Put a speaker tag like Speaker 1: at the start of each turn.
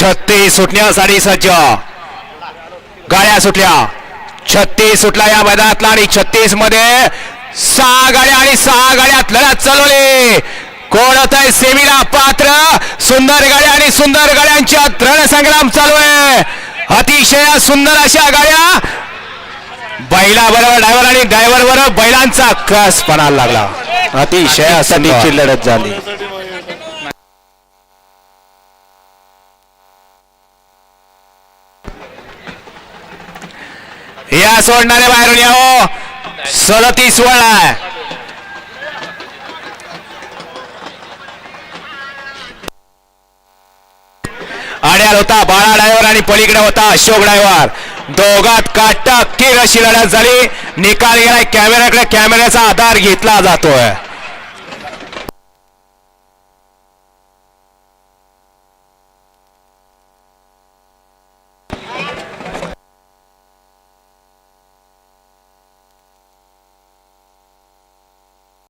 Speaker 1: छत्तीस सुटण्यासाठी सज्ज. गाड्या सुटल्या. छत्तीस सुटला या मैदानातला आणि छत्तीसमध्ये सहा गाड्या आणि सहा गाड्यात लढत चालवली. कोण होत आहे सेमीला पात्र? सुंदर गाड्या आणि सुंदर गाड्यांच्या रणसंग्राम चालू आहे. अतिशय सुंदर अशा गाड्या. बैला बरोबर ड्रायव्हर आणि ड्रायव्हर बरोबर बैलांचा कस पणाला लागला. अतिशय संधीची
Speaker 2: लढत झाली.
Speaker 1: या सोडणारे बाहेरून या हो. सदतीस वळा अड्याल होता बाळा ड्रायव्हर आणि पलीकडे होता अशोक ड्रायव्हर. दोघात काटक अशी लढत झाली. निकाल गेलाय कॅमेऱ्याकडे कॅमेऱ्याचा आधार घेतला जातोय.